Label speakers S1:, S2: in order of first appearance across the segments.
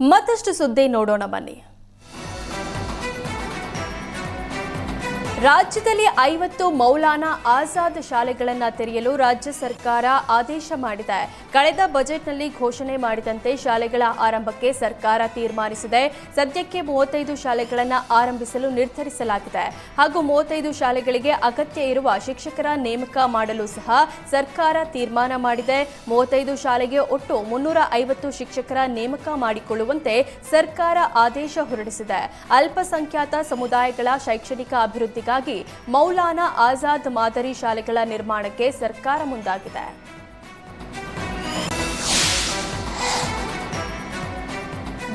S1: ಮತ್ತಷ್ಟು ಸುದ್ದಿ ನೋಡೋಣ ಬನ್ನಿ. ರಾಜ್ಯದಲ್ಲಿ ಐವತ್ತು ಮೌಲಾನಾ ಆಜಾದ್ ಶಾಲೆಗಳನ್ನು ತೆರೆಯಲು ರಾಜ್ಯ ಸರ್ಕಾರ ಆದೇಶ ಮಾಡಿದೆ. ಕಳೆದ ಬಜೆಟ್ನಲ್ಲಿ ಘೋಷಣೆ ಮಾಡಿದಂತೆ ಶಾಲೆಗಳ ಆರಂಭಕ್ಕೆ ಸರ್ಕಾರ ತೀರ್ಮಾನಿಸಿದೆ. ಸದ್ಯಕ್ಕೆ ಮೂವತ್ತೈದು ಶಾಲೆಗಳನ್ನು ಆರಂಭಿಸಲು ನಿರ್ಧರಿಸಲಾಗಿದೆ. ಹಾಗೂ ಮೂವತ್ತೈದು ಶಾಲೆಗಳಿಗೆ ಅಗತ್ಯ ಇರುವ ಶಿಕ್ಷಕರ ನೇಮಕ ಮಾಡಲು ಸಹ ಸರ್ಕಾರ ತೀರ್ಮಾನ ಮಾಡಿದೆ. ಮೂವತ್ತೈದು ಶಾಲೆಗೆ ಒಟ್ಟು ಮುನ್ನೂರ ಐವತ್ತು ಶಿಕ್ಷಕರ ನೇಮಕ ಮಾಡಿಕೊಳ್ಳುವಂತೆ ಸರ್ಕಾರ ಆದೇಶ ಹೊರಡಿಸಿದೆ. ಅಲ್ಪಸಂಖ್ಯಾತ ಸಮುದಾಯಗಳ ಶೈಕ್ಷಣಿಕ ಅಭಿವೃದ್ಧಿಗಾಗಿ ಮೌಲಾನಾ ಆಜಾದ್ ಮಾದರಿ ಶಾಲೆಗಳ ನಿರ್ಮಾಣಕ್ಕೆ ಸರ್ಕಾರ ಮುಂದಾಗಿದೆ.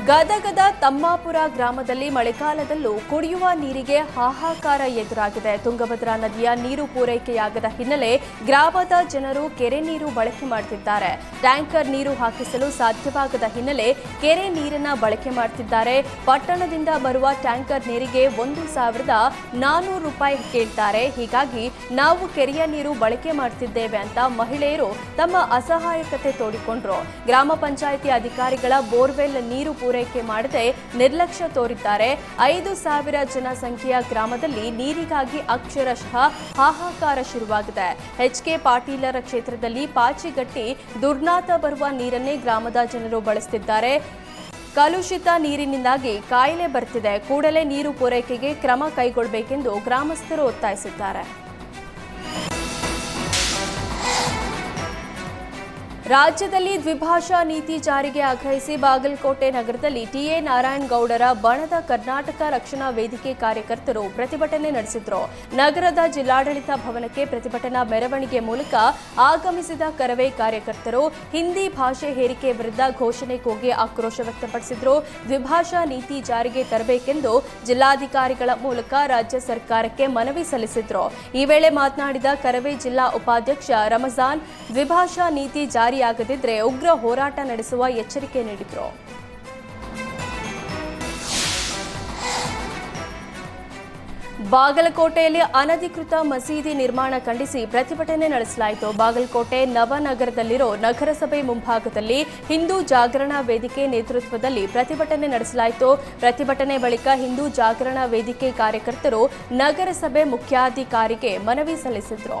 S1: ಗದಗದ ತಮ್ಮಾಪುರ ಗ್ರಾಮದಲ್ಲಿ ಮಳೆಗಾಲದಲ್ಲೂ ಕುಡಿಯುವ ನೀರಿಗೆ ಹಾಹಾಕಾರ ಎದುರಾಗಿದೆ. ತುಂಗಭದ್ರಾ ನದಿಯ ನೀರು ಪೂರೈಕೆಯಾಗದ ಹಿನ್ನೆಲೆ ಗ್ರಾಮದ ಜನರು ಕೆರೆ ನೀರು ಬಳಕೆ ಮಾಡುತ್ತಿದ್ದಾರೆ ಟ್ಯಾಂಕರ್ ನೀರು ಹಾಕಿಸಲು ಸಾಧ್ಯವಾಗದ ಹಿನ್ನೆಲೆ ಕೆರೆ ನೀರನ್ನ ಬಳಕೆ ಮಾಡುತ್ತಿದ್ದಾರೆ ಪಟ್ಟಣದಿಂದ ಬರುವ ಟ್ಯಾಂಕರ್ ನೀರಿಗೆ ಒಂದು ಸಾವಿರದ ನಾನೂರು ರೂಪಾಯಿ ಕೇಳ್ತಾರೆ. ಹೀಗಾಗಿ ನಾವು ಕೆರೆಯ ನೀರು ಬಳಕೆ ಮಾಡ್ತಿದ್ದೇವೆ ಅಂತ ಮಹಿಳೆಯರು ತಮ್ಮ ಅಸಹಾಯಕತೆ ತೋಡಿಕೊಂಡ್ರು. ಗ್ರಾಮ ಪಂಚಾಯಿತಿ ಅಧಿಕಾರಿಗಳ ಬೋರ್ವೆಲ್ ನೀರು ಪೂರೈಕೆ ಮಾಡದೆ ನಿರ್ಲಕ್ಷ್ಯ ತೋರಿದ್ದಾರೆ. ಐದು ಸಾವಿರ ಜನಸಂಖ್ಯೆಯ ಗ್ರಾಮದಲ್ಲಿ ನೀರಿಗಾಗಿ ಅಕ್ಷರಶಃ ಹಾಹಾಕಾರ ಶುರುವಾಗಿದೆ. ಎಚ್ ಕೆ ಪಾಟೀಲರ ಕ್ಷೇತ್ರದಲ್ಲಿ ಪಾಚಿಗಟ್ಟಿ ದುರ್ನಾತ ಬರುವ ನೀರನ್ನೇ ಗ್ರಾಮದ ಜನರು ಬಳಸುತ್ತಿದ್ದಾರೆ ಕಲುಷಿತ ನೀರಿನಿಂದಾಗಿ ಕಾಯಿಲೆ ಬರ್ತಿದೆ. ಕೂಡಲೇ ನೀರು ಪೂರೈಕೆಗೆ ಕ್ರಮ ಕೈಗೊಳ್ಳಬೇಕೆಂದು ಗ್ರಾಮಸ್ಥರು ಒತ್ತಾಯಿಸಿದ್ದಾರೆ. ರಾಜ್ಯದಲ್ಲಿ ದ್ವಿಭಾಷಾ ನೀತಿ ಜಾರಿಗೆ ಆಗ್ರಹಿಸಿ ಬಾಗಲಕೋಟೆ ನಗರದಲ್ಲಿ ಟಿಎ ನಾರಾಯಣಗೌಡರ ಬಣದ ಕರ್ನಾಟಕ ರಕ್ಷಣಾ ವೇದಿಕೆ ಕಾರ್ಯಕರ್ತರು ಪ್ರತಿಭಟನೆ ನಡೆಸಿದ್ರು. ನಗರದ ಜಿಲ್ಲಾಡಳಿತ ಭವನಕ್ಕೆ ಪ್ರತಿಭಟನಾ ಮೆರವಣಿಗೆ ಮೂಲಕ ಆಗಮಿಸಿದ ಕರವೇ ಕಾರ್ಯಕರ್ತರು ಹಿಂದಿ ಭಾಷೆ ಹೇರಿಕೆ ವಿರುದ್ಧ ಘೋಷಣೆ ಕೂಗಿ ಆಕ್ರೋಶ ವ್ಯಕ್ತಪಡಿಸಿದ್ರು. ದ್ವಿಭಾಷಾ ನೀತಿ ಜಾರಿಗೆ ತರಬೇಕೆಂದು ಜಿಲ್ಲಾಧಿಕಾರಿಗಳ ಮೂಲಕ ರಾಜ್ಯ ಸರ್ಕಾರಕ್ಕೆ ಮನವಿ ಸಲ್ಲಿಸಿದ್ರು. ಈ ವೇಳೆ ಮಾತನಾಡಿದ ಕರವೇ ಜಿಲ್ಲಾ ಉಪಾಧ್ಯಕ್ಷ ರಮಜಾನ್, ದ್ವಿಭಾಷಾ ನೀತಿ ಜಾರಿಯಾಗದಿದ್ರೆ ಉಗ್ರ ಹೋರಾಟ ನಡೆಸುವ ಎಚ್ಚರಿಕೆ ನೀಡಿದ್ರು. ಬಾಗಲಕೋಟೆಯಲ್ಲಿ ಅನಧಿಕೃತ ಮಸೀದಿ ನಿರ್ಮಾಣ ಖಂಡಿಸಿ ಪ್ರತಿಭಟನೆ ನಡೆಸಲಾಯಿತು. ಬಾಗಲಕೋಟೆ ನವನಗರದಲ್ಲಿರೋ ನಗರಸಭೆ ಮುಂಭಾಗದಲ್ಲಿ ಹಿಂದೂ ಜಾಗರಣಾ ವೇದಿಕೆ ನೇತೃತ್ವದಲ್ಲಿ ಪ್ರತಿಭಟನೆ ನಡೆಸಲಾಯಿತು. ಪ್ರತಿಭಟನೆ ಬಳಿಕ ಹಿಂದೂ ಜಾಗರಣಾ ವೇದಿಕೆ ಕಾರ್ಯಕರ್ತರು ನಗರಸಭೆ ಮುಖ್ಯಾಧಿಕಾರಿಗೆ ಮನವಿ ಸಲ್ಲಿಸಿದ್ರು.